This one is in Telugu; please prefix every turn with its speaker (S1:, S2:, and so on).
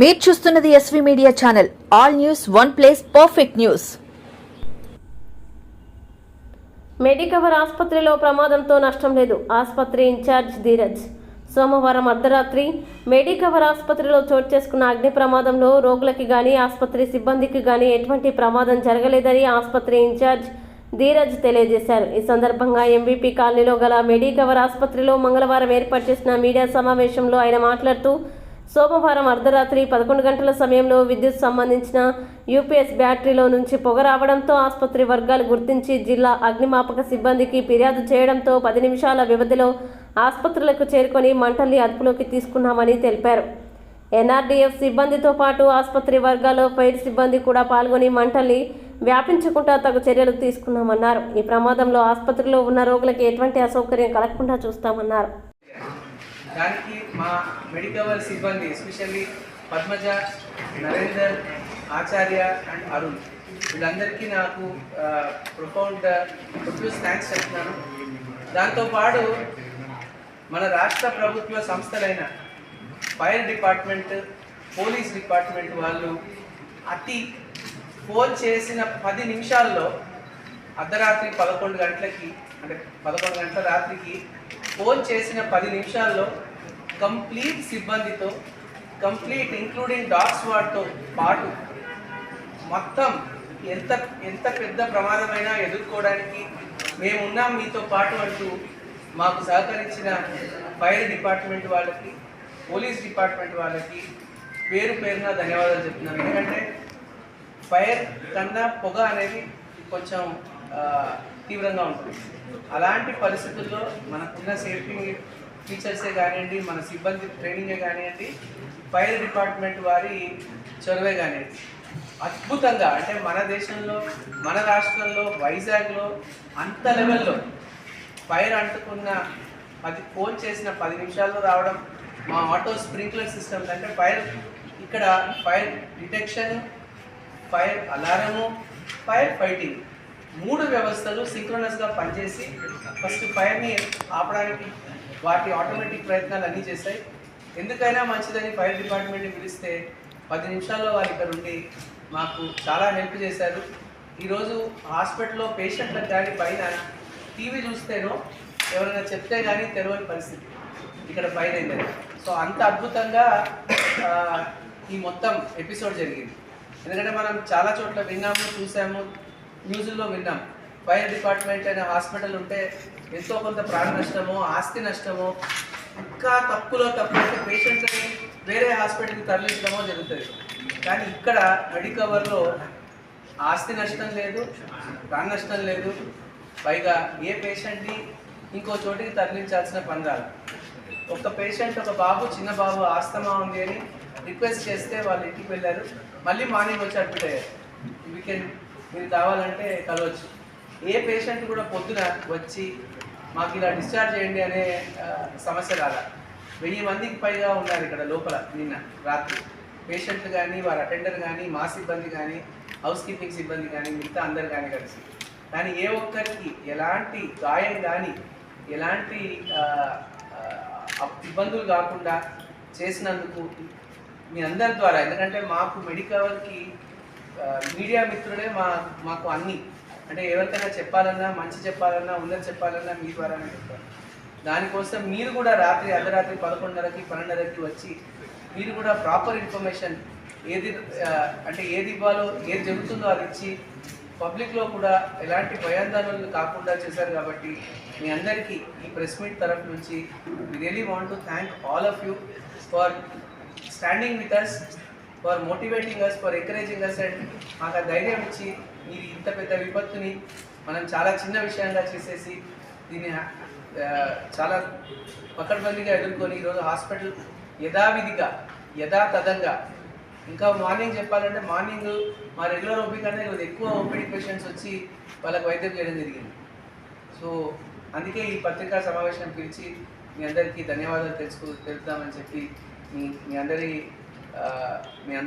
S1: మీరు చూస్తున్నది SV media channel all news one place perfect news
S2: Medicover ఆసుపత్రిలో ప్రమాదంతో నష్టం లేదు. ఆసుపత్రి ఇన్ఛార్జ్ ధీరజ్. సోమవారం అర్ధరాత్రి మెడికవర్ ఆసుపత్రిలో చోటు చేసుకున్న అగ్ని ప్రమాదంలో రోగులకి గాని ఆసుపత్రి సిబ్బందికి గాని ఎటువంటి ప్రమాదం జరగలేదని ఆసుపత్రి ఇన్ఛార్జ్ ధీరజ్ తెలియజేశారు. ఈ సందర్భంగా ఎంబీపీ కాలనీలో గల మెడికవర్ ఆసుపత్రిలో మంగళవారం ఏర్పాటు చేసిన మీడియా సమావేశంలో ఆయన మాట్లాడుతూ సోమవారం అర్ధరాత్రి పదకొండు గంటల సమయంలో విద్యుత్ సంబంధించిన యూపీఎస్ బ్యాటరీలో నుంచి పొగ రావడంతో ఆసుపత్రి వర్గాలు గుర్తించి జిల్లా అగ్నిమాపక సిబ్బందికి ఫిర్యాదు చేయడంతో పది నిమిషాల వ్యవధిలో ఆసుపత్రులకు చేరుకొని మంటల్ని అదుపులోకి తీసుకున్నామని తెలిపారు. ఎన్ఆర్డీఎఫ్ సిబ్బందితో పాటు ఆసుపత్రి వర్గాల్లో ఫైర్ సిబ్బంది కూడా పాల్గొని మంటల్ని వ్యాపించకుండా తగు చర్యలు తీసుకున్నామన్నారు. ఈ ప్రమాదంలో ఆసుపత్రిలో ఉన్న రోగులకు ఎటువంటి అసౌకర్యం కలగకుండా చూస్తామన్నారు.
S3: దానికి మా మెడికవర్ సిబ్బంది ఎస్పెషల్లీ పద్మజ నరేందర్ ఆచార్య అండ్ అరుణ్ వీళ్ళందరికీ నాకు ప్రొఫౌండ్ ప్రొఫ్యూస్ థ్యాంక్స్ చెప్తున్నాను. దాంతోపాటు మన రాష్ట్ర ప్రభుత్వ సంస్థలైన ఫైర్ డిపార్ట్మెంట్ పోలీస్ డిపార్ట్మెంట్ వాళ్ళు అతి ఫోన్ చేసిన పది నిమిషాల్లో అర్ధరాత్రి పదకొండు గంటలకి అంటే పదకొండు గంటల రాత్రికి ఫోన్ చేసిన పది నిమిషాల్లో కంప్లీట్ సిబ్బందితో కంప్లీట్ ఇంక్లూడింగ్ డాగ్స్ వాడ్తో పాటు మొత్తం ఎంత ఎంత పెద్ద ప్రమాదమైనా ఎదుర్కోవడానికి మేమున్నాం మీతో పాటు అంటూ మాకు సహకరించిన ఫైర్ డిపార్ట్మెంట్ వాళ్ళకి పోలీస్ డిపార్ట్మెంట్ వాళ్ళకి పేరు పేరున ధన్యవాదాలు చెప్తున్నాను. ఎందుకంటే ఫైర్ కన్నా పొగ అనేది కొంచెం తీవ్రంగా ఉంటుంది. అలాంటి పరిస్థితుల్లో మనకున్న సేఫ్టీ ఫీచర్సే కానివ్వండి మన సిబ్బంది ట్రైనింగే కానివ్వండి ఫైర్ డిపార్ట్మెంట్ వారి చొరవే కానివ్వండి. అద్భుతంగా అంటే మన దేశంలో మన రాష్ట్రంలో వైజాగ్లో అంత లెవెల్లో ఫైర్ అంటుకున్న అది ఫోన్ చేసిన పది నిమిషాల్లో రావడం మా ఆటో స్ప్రింక్లర్ సిస్టమ్స్ అంటే ఫైర్ ఇక్కడ fire detection fire alarm fire fighting మూడు వ్యవస్థలు సింక్రోనస్గా పనిచేసి ఫస్ట్ ఫైర్ని ఆపడానికి వాటి ఆటోమేటిక్ ప్రయత్నాలు అన్నీ చేశాయి ఎందుకైనా మంచిదని ఫైర్ డిపార్ట్మెంట్ని పిలిస్తే పది నిమిషాల్లో వారు ఇక్కడ ఉండి మాకు చాలా హెల్ప్ చేశారు. ఈరోజు హాస్పిటల్లో పేషెంట్ల కానీ పైన టీవీ చూస్తేనో ఎవరైనా చెప్తే కానీ తెలియని పరిస్థితి. ఇక్కడ ఫైర్ అయిందని సో అంత అద్భుతంగా ఈ మొత్తం ఎపిసోడ్ జరిగింది. ఎందుకంటే మనం చాలా చోట్ల విన్నాము చూసాము న్యూస్లో విన్నాం. ఫైర్ డిపార్ట్మెంట్ అనే హాస్పిటల్ ఉంటే ఎంతో కొంత ప్రాణ నష్టమో ఆస్తి నష్టమో ఇంకా తప్పులో తప్పు అంటే పేషెంట్ని వేరే హాస్పిటల్కి తరలించడమో జరుగుతుంది. కానీ ఇక్కడ మెడికవర్లో ఆస్తి నష్టం లేదు ప్రాణ నష్టం లేదు. పైగా ఏ పేషెంట్ని ఇంకో చోటికి తరలించాల్సిన పని రాదు. ఒక పేషెంట్ ఒక బాబు చిన్న బాబు ఆస్తమా ఉంది అని రిక్వెస్ట్ చేస్తే వాళ్ళు ఇంటికి వెళ్ళారు. మళ్ళీ మార్నింగ్ వచ్చి అడ్మిట్ అయ్యారు. వీకెండ్ మీరు కావాలంటే కలవచ్చు. ఏ పేషెంట్ కూడా పొద్దున వచ్చి మాకు ఇలా డిశ్చార్జ్ చేయండి అనే సమస్య రాదా వెయ్యి మందికి పైగా ఉన్నారు ఇక్కడ లోపల నిన్న రాత్రి. పేషెంట్లు కానీ వారి అటెండర్ కానీ మా సిబ్బంది కానీ హౌస్ కీపింగ్ సిబ్బంది కానీ మిగతా అందరు కానీ కలిసి. కానీ ఏ ఒక్కరికి ఎలాంటి గాయం కానీ ఎలాంటి ఇబ్బందులు కాకుండా చేసినందుకు మీ అందరి ద్వారా ఎందుకంటే మాకు మెడికవర్కి మీడియా మిత్రులే మా మాకు అన్ని అంటే ఎవరికైనా చెప్పాలన్నా మంచి చెప్పాలన్నా ఉన్నది చెప్పాలన్నా మీ ద్వారానే చెప్తారు. దానికోసం మీరు కూడా రాత్రి అర్ధరాత్రి పదకొండున్నరకి పన్నెండున్నరకి వచ్చి మీరు కూడా ప్రాపర్ ఇన్ఫర్మేషన్ ఏది అంటే ఏది ఇవ్వాలో ఏది జరుగుతుందో అది ఇచ్చి పబ్లిక్లో కూడా ఎలాంటి భయాందోళనలు కాకుండా చేశారు కాబట్టి మీ అందరికీ ఈ ప్రెస్ మీట్ తరఫు నుంచి really want to thank all of you for standing with us for motivating us for encouraging us and మాకు ఆ ధైర్యం ఇచ్చి మీరు ఇంత పెద్ద విపత్తుని మనం చాలా చిన్న విషయంగా చేసేసి దీన్ని చాలా పకడ్బందీగా ఎదుర్కొని ఈరోజు హాస్పిటల్ యథావిధిగా యథాతథంగా ఇంకా మార్నింగ్ చెప్పాలంటే మార్నింగ్ మా రెగ్యులర్ ఓపీ కంటే ఈరోజు ఎక్కువ ఓపీడీ పేషెంట్స్ వచ్చి వాళ్ళకి వైద్యం చేయడం జరిగింది. సో అందుకే ఈ పత్రికా సమావేశం పిలిచి మీ అందరికీ ధన్యవాదాలు తెలుసుకు తెలుపుదామని చెప్పి మీ మీ అందరి మీ అందరి